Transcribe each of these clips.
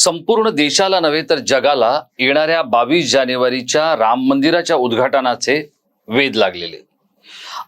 संपूर्ण देशाला नव्हे तर जगाला येणाऱ्या बावीस जानेवारीच्या राम मंदिराच्या उद्घाटनाचे वेध लागलेले.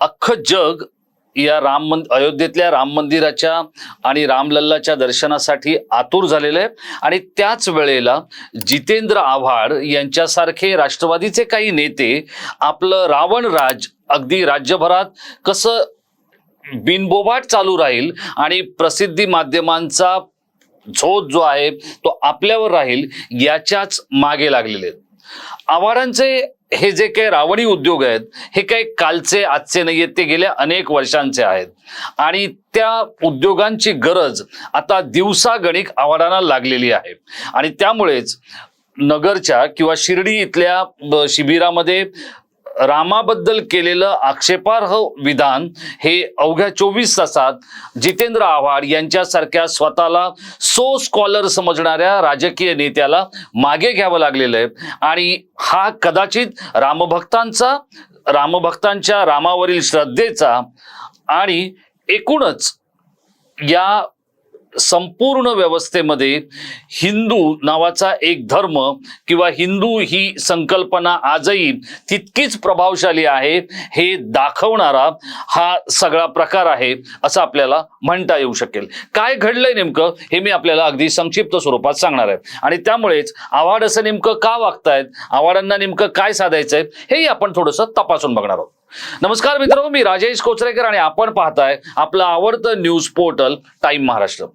अख्खं जग या राम मंद अयोध्येतल्या राम मंदिराच्या आणि रामलल्लाच्या दर्शनासाठी आतुर झालेलं आहे. आणि त्याच वेळेला जितेंद्र आव्हाड यांच्यासारखे राष्ट्रवादीचे काही नेते आपलं रावण राज अगदी राज्यभरात कसं बिनबोबाट चालू राहील आणि प्रसिद्धी माध्यमांचा झोत जो आहे तो आपल्यावर राहील याच्याच मागे लागलेले आहेत. आव्हाडांचे हे जे काही रावणी उद्योग आहेत हे काही कालचे आजचे नाही आहेत ते गेल्या अनेक वर्षांचे आहेत. आणि त्या उद्योगांची गरज आता दिवसागणिक आव्हाडांना लागलेली आहे. आणि त्यामुळेच नगरच्या किंवा शिर्डी इथल्या शिबिरामध्ये रामाबद्दल केलेलं आक्षेपार्ह विधान हे अवघ्या चोवीस तासात जितेंद्र आव्हाड यांच्यासारख्या स्वतःला सो स्कॉलर समजणाऱ्या राजकीय नेत्याला मागे घ्यावं लागलेलं आहे. आणि हा कदाचित रामभक्तांचा रामभक्तांच्या रामावरील श्रद्धेचा आणि एकूणच या संपूर्ण व्यवस्थेमध्ये हिंदू नावाचा एक धर्म किंवा हिंदू ही संकल्पना आजही तितकीच प्रभावशाली आहे हे दाखवणारा हा सगळा प्रकार आहे असं आपल्याला म्हणता येऊ शकेल. काय घडलंय नेमकं हे मी आपल्याला अगदी संक्षिप्त स्वरूपात सांगणार आहे. आणि त्यामुळेच आव्हाड असं नेमकं का वागतायत? आव्हाडांना नेमकं काय साधायचंय? हेही आपण थोडंसं तपासून बघणार आहोत. नमस्कार मित्रांनो मी राजेश कोचरेकर आणि आपण पाहताय आपलं आवडतं न्यूज पोर्टल टाइम महाराष्ट्र.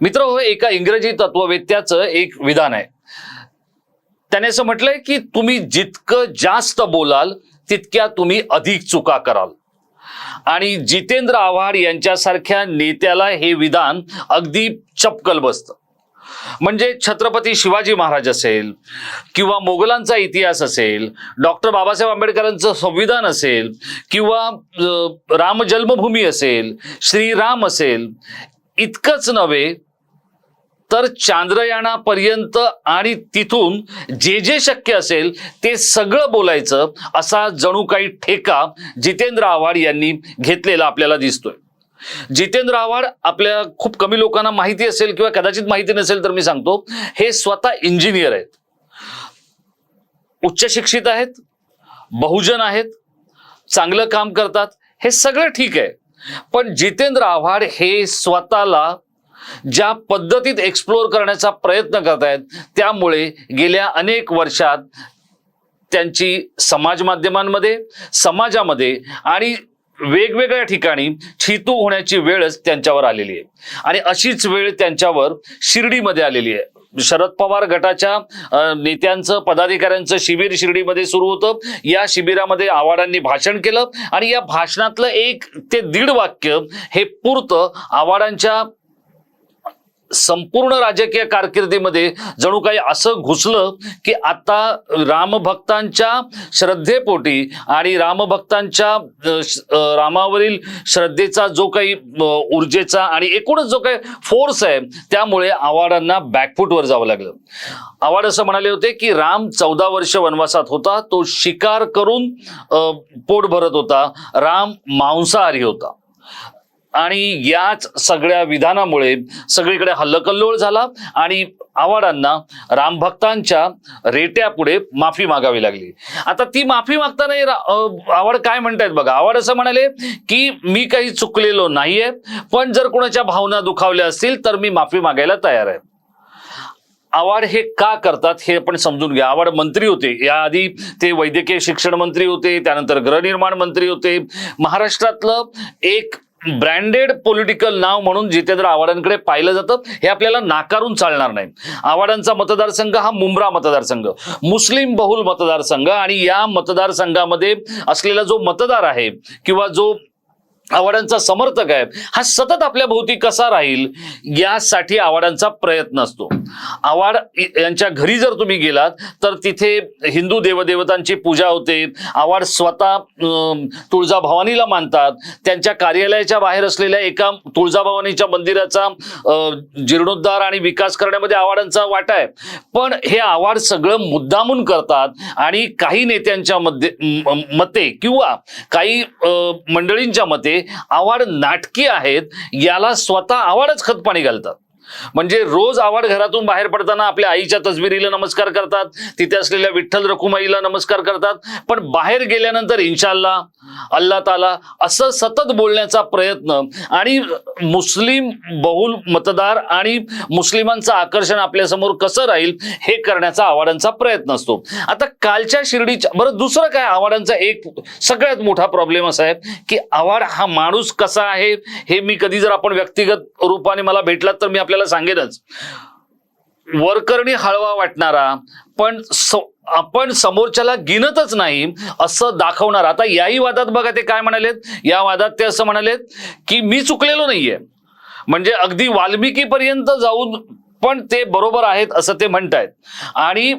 मित्र हो एका इंग्रजी तत्ववेत्याचं एक विधान आहे. त्याने असं म्हटलंय की तुम्ही जितकं जास्त बोलाल तितक्या तुम्ही अधिक चुका कराल. आणि जितेंद्र आव्हाड यांच्यासारख्या नेत्याला हे विधान अगदी चपकल बसतं. म्हणजे छत्रपती शिवाजी महाराज असेल किंवा मोगलांचा इतिहास असेल डॉक्टर बाबासाहेब आंबेडकरांचं संविधान असेल किंवा राम जन्मभूमी असेल श्रीराम असेल इतकंच नव्हे तर चांद्रयानापर्यंत आणि तिथून जे जे शक्य असेल ते सगळं बोलायचं असा जणू काही ठेका जितेंद्र आव्हाड यांनी घेतलेला आपल्याला दिसतोय. जितेंद्र आव्हाड आपल्या खूप कमी लोकांना माहिती असेल किंवा कदाचित माहिती नसेल तर मी सांगतो हे स्वतः इंजिनियर आहेत. उच्च शिक्षित आहेत बहुजन आहेत चांगलं काम करतात हे सगळं ठीक आहे. पण जितेंद्र आव्हाड हे स्वतःला ज्या पद्धतीत एक्सप्लोर करण्याचा प्रयत्न करत आहेत त्यामुळे गेल्या अनेक वर्षात त्यांची समाज माध्यमांमध्ये समाजामध्ये आणि वेगवेगळ्या ठिकाणी छितू होण्याची वेळच त्यांच्यावर आलेली आहे. आणि अशीच वेळ त्यांच्यावर शिर्डीमध्ये आलेली आहे. शरद पवार गटाच्या नेत्यांचं पदाधिकाऱ्यांचं शिबिर शिर्डीमध्ये सुरू होतं. या शिबिरामध्ये आव्हाडांनी भाषण केलं आणि या भाषणातलं एक ते दीड वाक्य हे पुरतं. आव्हाडांच्या संपूर्ण राजकीय कारकिर्दीमध्ये जणू काही असं घुसलं की आता रामभक्तांच्या श्रद्धेपोटी आणि रामभक्तांच्या रामावरील श्रद्धेचा जो काही ऊर्जेचा आणि एकूणच जो काही फोर्स आहे त्यामुळे आव्हाडांना बॅकफूटवर जावं लागलं. आव्हाड असं म्हणाले होते की राम चौदा वर्ष वनवासात होता तो शिकार करून पोट भरत होता. राम मांसाहारी होता. आणि याच सगळ्या विधानामुळे सगळीकडे हल्लकल्लोळ झाला आणि आव्हाडांना रामभक्तांच्या रेट्यापुढे माफी मागावी लागली. आता ती माफी मागतानाही रा- आव्हाड काय म्हणतायत बघा. आव्हाड असं म्हणाले की मी काही चुकलेलो नाहीये पण जर कोणाच्या भावना दुखावल्या असतील तर मी माफी मागायला तयार आहे. आव्हाड हे का करतात हे आपण समजून घ्या. आव्हाड मंत्री होते. याआधी ते वैद्यकीय शिक्षण मंत्री होते त्यानंतर गृहनिर्माण मंत्री होते. महाराष्ट्रातलं एक ब्रँडेड पॉलिटिकल नाव म्हणून जितेंद्र आव्हाडांकडे पाहिलं जातं हे आपल्याला नाकारून चालणार नाही. आव्हाडांचा मतदारसंघ हा मुंब्रा मतदारसंघ. मुस्लिम बहुल मतदारसंघ आणि या मतदारसंघामध्ये असलेला जो मतदार आहे किंवा जो आव्हाडांचा समर्थक आहे हा सतत आपल्या भोवती कसा राहील यासाठी आव्हाडांचा प्रयत्न असतो. आव्हाड यांच्या घरी जर तुम्ही गेलात तर तिथे हिंदू देवदेवतांची पूजा होते. आव्हाड स्वतः तुळजाभवानीला मानतात. त्यांच्या कार्यालयाच्या बाहेर असलेल्या एका तुळजाभवानीच्या मंदिराचा जीर्णोद्धार आणि विकास करण्यामध्ये आव्हाडांचा वाटा आहे. पण हे आव्हाड सगळं मुद्दामून करतात आणि काही नेत्यांच्या मध्ये मते किंवा काही मंडळींच्या मते आवाड नाटकी आहेत याला स्वतः आवाडच खतपाणी घालतात. म्हणजे रोज आवाड घरातून बाहेर पडताना आपल्या आईच्या तसबिरीला नमस्कार करतात तिथे असलेल्या विठ्ठल रखुमाईला नमस्कार करतात. पण बाहेर गेल्यानंतर इन्शाल्ला अल्लाह ताला असं सतत बोलण्याचा प्रयत्न आणि मुस्लिम बहुल मतदार आणि मुस्लिमांचं आकर्षण आपल्यासमोर कसं राहील हे करण्याचा आव्हाडांचा प्रयत्न असतो. आता कालच्या शिर्डीच्या बरं दुसरं काय? आव्हाडांचा एक सगळ्यात मोठा प्रॉब्लेम असा आहे की आव्हाड हा माणूस कसा आहे हे मी कधी जर आपण व्यक्तिगत रूपाने मला भेटलात तर मी आपल्याला सांगेनच वरकरणी हळवा वाटणारा पण आपण समोरच्याला गिनतच नाही असं दाखवणार. आता याही वादात बघा ते काय म्हणालेत? या वादात ते असं म्हणालेत की मी चुकलेलो नाहीये. म्हणजे अगदी वाल्मिकीपर्यंत जाऊन पण ते बरोबर आहेत असं ते म्हणतायत. आणि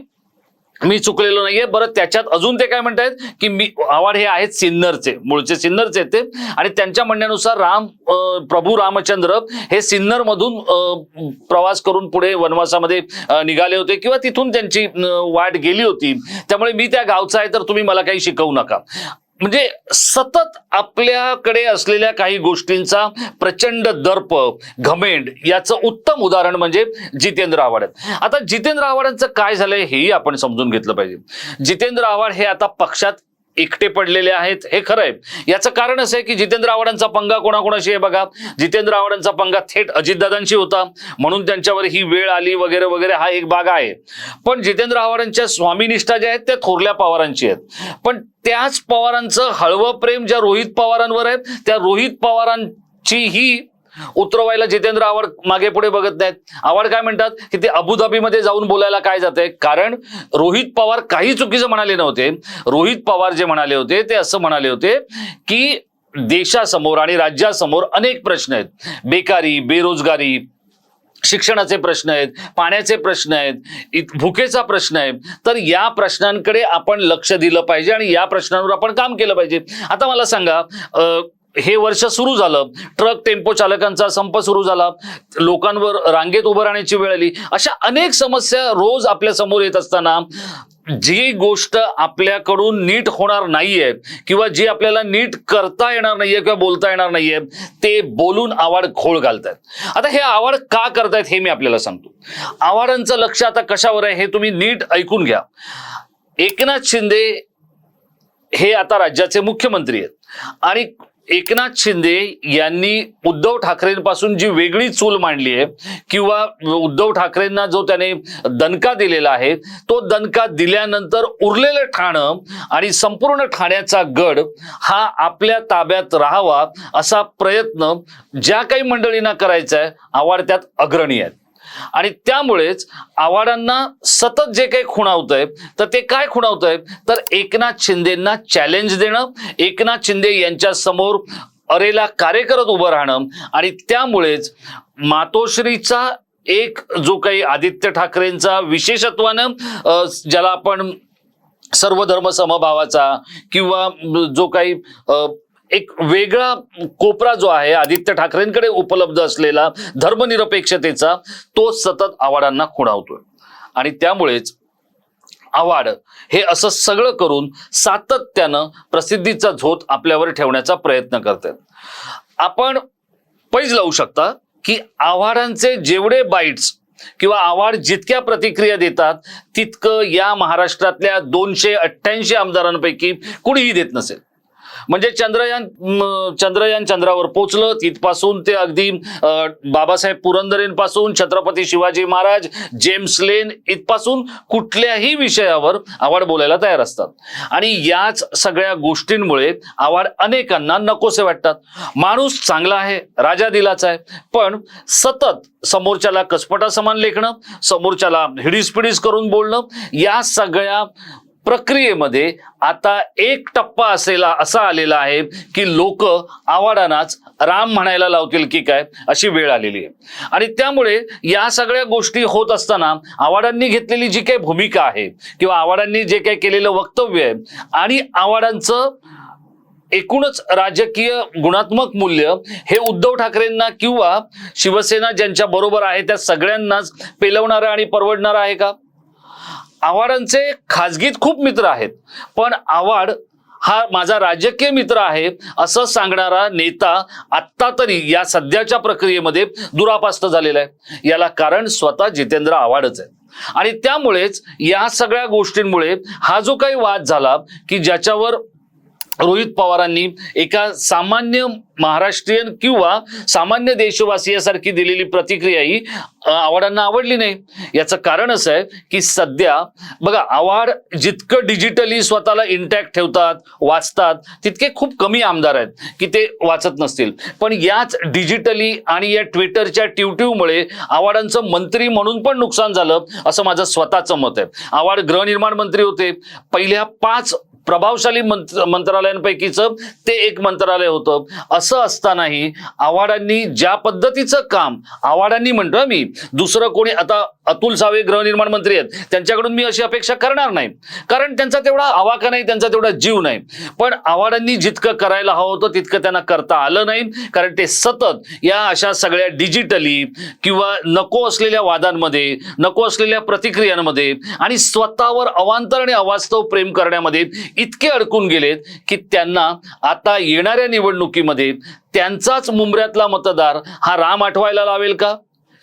मी चुकलेलो नाहीये. बरं त्याच्यात अजून ते काय म्हणतायत की मी आवाड हे आहेत सिन्नरचे मूळचे सिन्नरचे आहेत ते. आणि त्यांच्या म्हणण्यानुसार राम प्रभू रामचंद्र हे सिन्नर मधून प्रवास करून पुढे वनवासामध्ये निघाले होते किंवा तिथून त्यांची वाट गेली होती. त्यामुळे मी त्या गावचा आहे तर तुम्ही मला काही शिकवू नका. म्हणजे सतत आपल्याकडे असलेल्या काही गोष्टींचा प्रचंड दर्प घमेंड याचं उत्तम उदाहरण म्हणजे जितेंद्र आव्हाड आहेत. आता जितेंद्र आव्हाडांचं काय झालंय हेही आपण समजून घेतलं पाहिजे. जितेंद्र आव्हाड हे आता पक्षात एकटे पडलेले आहेत हे खरं आहे. याचं कारण असं आहे की जितेंद्र आव्हाडांचा पंगा कोणाकोणाशी आहे बघा. जितेंद्र आव्हाडांचा पंगा थेट अजितदादांशी होता. म्हणून त्यांच्यावर ही वेळ आली वगैरे वगैरे हा एक भाग आहे. पण जितेंद्र आव्हाडांच्या स्वामीनिष्ठा ज्या आहेत त्या थोरल्या पवारांची आहेत. पण त्याच पवारांचं हळवं प्रेम ज्या रोहित पवारांवर आहे त्या रोहित पवारांची ही उतरवायला जितेंद्र आव्हाड मागे पुढे बघत नाहीत. आव्हाड काय म्हणतात की ते अबुधाबीमध्ये जाऊन बोलायला काय जाते कारण रोहित पवार काही चुकीचं म्हणाले नव्हते. रोहित पवार जे म्हणाले होते ते असं म्हणाले होते की देशासमोर आणि राज्यासमोर अनेक प्रश्न आहेत. बेकारी बेरोजगारी शिक्षणाचे प्रश्न आहेत पाण्याचे प्रश्न आहेत भुकेचा प्रश्न आहे. तर या प्रश्नांकडे आपण लक्ष दिलं पाहिजे आणि या प्रश्नांवर आपण काम केलं पाहिजे. आता मला सांगा अं, हे वर्ष सुरू झालं. ट्रक टेम्पो चालकांचा संप सुरू झाला. लोकांवर रांगेत उभं राहण्याची वेळ आली. अशा अनेक समस्या रोज आपल्यासमोर येत असताना जी गोष्ट आपल्याकडून नीट होणार नाहीये किंवा जी आपल्याला नीट करता येणार नाहीये किंवा बोलता येणार नाहीये ते बोलून आवाड घोळ घालतायत. आता हे आवाड का करतायत हे मी आपल्याला सांगतो. आवाडांचं लक्ष आता कशावर आहे हे तुम्ही नीट ऐकून घ्या. एकनाथ शिंदे हे आता राज्याचे मुख्यमंत्री आहेत. आणि एकनाथ शिंदे यांनी उद्धव ठाकरेंपासून जी वेगळी चूल मांडली आहे किंवा उद्धव ठाकरेंना जो त्याने दणका दिलेला आहे तो दणका दिल्यानंतर उरलेलं ठाणं आणि संपूर्ण ठाण्याचा गड हा आपल्या ताब्यात राहावा असा प्रयत्न ज्या काही मंडळींना करायचा आहे आवाड त्यात अग्रणी आहेत. आणि त्यामुळेच आव्हाडांना सतत जे काही खुणावतंय तर ते काय खुणावतंय? तर एकनाथ शिंदेना चॅलेंज देणं एकनाथ शिंदे यांच्या समोर अरेला कार्य करत उभं राहणं आणि त्यामुळेच मातोश्रीचा एक जो काही आदित्य ठाकरेंचा विशेषत्वानं ज्याला आपण सर्व धर्म समभावाचा किंवा जो काही एक वेगळा कोपरा जो आहे आदित्य ठाकरेंकडे उपलब्ध असलेला धर्मनिरपेक्षतेचा तो सतत आव्हाडांना खुणावतोय. आणि त्यामुळेच आवाड हे असं सगळं करून सातत्यानं प्रसिद्धीचा झोत आपल्यावर ठेवण्याचा प्रयत्न करतात आपण पैज लावू शकता की आव्हाडांचे जेवढे बाईट्स किंवा आव्हाड जितक्या प्रतिक्रिया देतात तितकं या महाराष्ट्रातल्या दोनशे अठ्ठ्याऐंशी आमदारांपैकी कुणीही देत नसेल. म्हणजे चंद्रयान चंद्रयान चंद्रावर पोचलं तिथपासून ते अगदी बाबासाहेब पुरंदरेंपासून छत्रपती शिवाजी महाराज जेम्स लेन इथपासून कुठल्याही विषयावर आवाड बोलायला तयार असतात. आणि याच सगळ्या गोष्टींमुळे आवाड अनेकांना नकोसे वाटतात. माणूस चांगला आहे राजा दिलाच आहे पण सतत समोरच्याला कसपटा समान लेखणं समोरच्याला हिडीसपिडीस करून बोलणं या सगळ्या प्रक्रियेमध्ये आता एक टप्पा असेला असा आलेला आहे की लोक आवाडानाच राम म्हणायला लावतील की काय अशी वेळ आलेली आहे. आणि त्यामुळे या सगळ्या गोष्टी होत असताना आवाडांनी घेतलेली जी काही भूमिका आहे किंवा आवाडांनी जे काही केलेलं वक्तव्य आहे आणि आवाडांचं एकूणच राजकीय गुणात्मक मूल्य हे उद्धव ठाकरेंना किंवा शिवसेना ज्यांच्या बरोबर आहे त्या सगळ्यांनाच पेलवणारं आणि परवडणारं आहे का? आव्हाडांचे खाजगीत खूप मित्र आहेत. पण आव्हाड हा माझा राजकीय मित्र आहे असं सांगणारा नेता आत्ता तरी या सध्याच्या प्रक्रियेमध्ये दुरापास्त झालेला आहे. याला कारण स्वतः जितेंद्र आव्हाडच आहे. आणि त्यामुळेच या सगळ्या गोष्टींमुळे हा जो काही वाद झाला की ज्याच्यावर रोहित पवारांनी एका सामान्य महाराष्ट्रीयन किंवा सामान्य देशवासियासारखी दिलेली प्रतिक्रिया ही आव्हाडांना आवडली नाही. याचं कारण असं आहे की सध्या बघा आव्हाड जितकं डिजिटली स्वतःला इंटॅक्ट ठेवतात वाचतात तितके खूप कमी आमदार आहेत की ते वाचत नसतील. पण याच डिजिटली आणि या ट्विटरच्या ट्युट्यूमुळे आव्हाडांचं मंत्री म्हणून पण नुकसान झालं असं माझं स्वतःचं मत आहे. आव्हाड गृहनिर्माण मंत्री होते. पहिल्या पाच प्रभावशाली मंत्र मंत्रालयांपैकीचं ते एक मंत्रालय होतं. असं असतानाही आव्हाडांनी ज्या पद्धतीचं काम आव्हाडांनी म्हणतोय मी दुसरं कोणी आता अतुल सावे गृहनिर्माण मंत्री आहेत. त्यांच्याकडून मी अशी अपेक्षा करणार नाही. कारण त्यांचा तेवढा आवाका नाही त्यांचा तेवढा जीव नाही. पण आव्हाडांनी जितकं करायला हवं होतं तितकं त्यांना करता आलं नाही. कारण ते सतत या अशा सगळ्या डिजिटली किंवा नको असलेल्या वादांमध्ये नको असलेल्या प्रतिक्रियांमध्ये आणि स्वतःवर अवांतर आणि अवास्तव प्रेम करण्यामध्ये इतके अडकून गेलेत की त्यांना आता येणाऱ्या निवडणुकीमध्ये त्यांचाच मुंबऱ्यातला मतदार हा राम आठवायला लावेल का?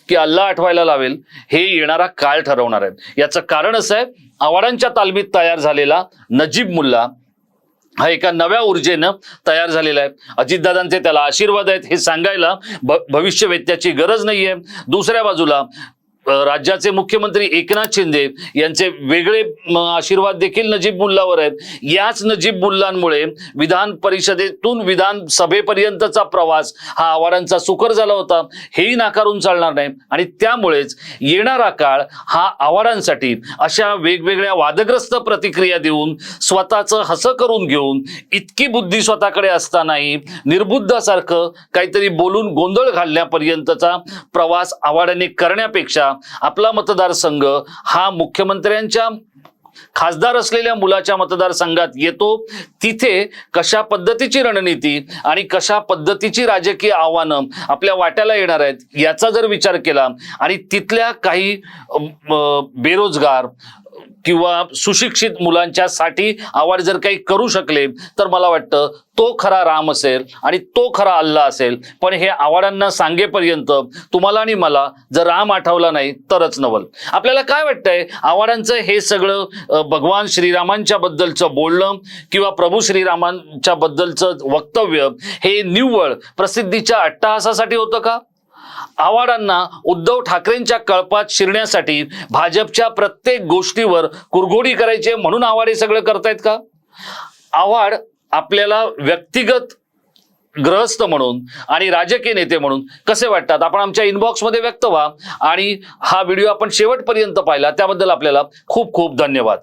की अल्ला आठवायला लावेल हे येणारा काळ ठरवणार आहे याचं कारण असं आहे आव्हाडांच्या तालमीत तयार झालेला नजीब मुल्ला हा एका नव्या ऊर्जेनं तयार झालेला आहे. अजितदादांचे त्याला आशीर्वाद आहेत हे सांगायला भ भविष्यवेत्याची गरज नाहीये. दुसऱ्या बाजूला राज्याचे मुख्यमंत्री एकनाथ शिंदे यांचे वेगळे आशीर्वाद देखील नजीब मुल्लावर आहेत. याच नजीब मुल्लांमुळे विधान परिषदेतून विधान सभेपर्यंतचा प्रवास हा आव्हाडांचा सुकर झाला होता. हेही नाकारून चालणार नाही. आणि त्यामुळेच येणारा काळ हा आव्हाडांसाठी अशा वेगवेगळ्या वादग्रस्त प्रतिक्रिया देऊन स्वतःचं हसं करून घेऊन इतकी बुद्धी स्वतःकडे असतानाही निर्बुद्धासारखं काहीतरी बोलून गोंधळ घालण्यापर्यंतचा प्रवास आव्हाडांनी करण्यापेक्षा आपला मतदारसंघ हा मुख्यमंत्र्यांच्या खासदार असलेल्या मुलाच्या मतदारसंघात येतो. तिथे कशा पद्धतीची रणनीती आणि कशा पद्धतीची राजकीय आव्हानं आपल्या वाट्याला येणार आहेत याचा जर विचार केला आणि तिथल्या काही बेरोजगार किंवा सुशिक्षित मुलांच्यासाठी आव्हाड जर काही करू शकले तर मला वाटतं तो खरा राम असेल आणि तो खरा अल्ला असेल. पण हे आवाडांना सांगेपर्यंत तुम्हाला आणि मला जर राम आठवला नाही तरच नवल. आपल्याला काय वाटतंय? आवाडांचं हे सगळं भगवान श्रीरामांच्या बद्दलचं बोलणं किंवा प्रभू श्रीरामांच्या बद्दलचं वक्तव्य हे निव्वळ प्रसिद्धीच्या अट्टहासासाठी होतं का? आव्हाडांना उद्धव ठाकरेंच्या कळपात शिरण्यासाठी भाजपच्या प्रत्येक गोष्टीवर कुरघोडी करायची म्हणून आव्हाड हे सगळं करतायत का? आव्हाड आपल्याला व्यक्तिगत ग्रहस्थ म्हणून आणि राजकीय नेते म्हणून कसे वाटतात? आपण आमच्या इनबॉक्समध्ये व्यक्त व्हा आणि हा व्हिडिओ आपण शेवटपर्यंत पाहिला. त्याबद्दल आपल्याला खूप खूप धन्यवाद.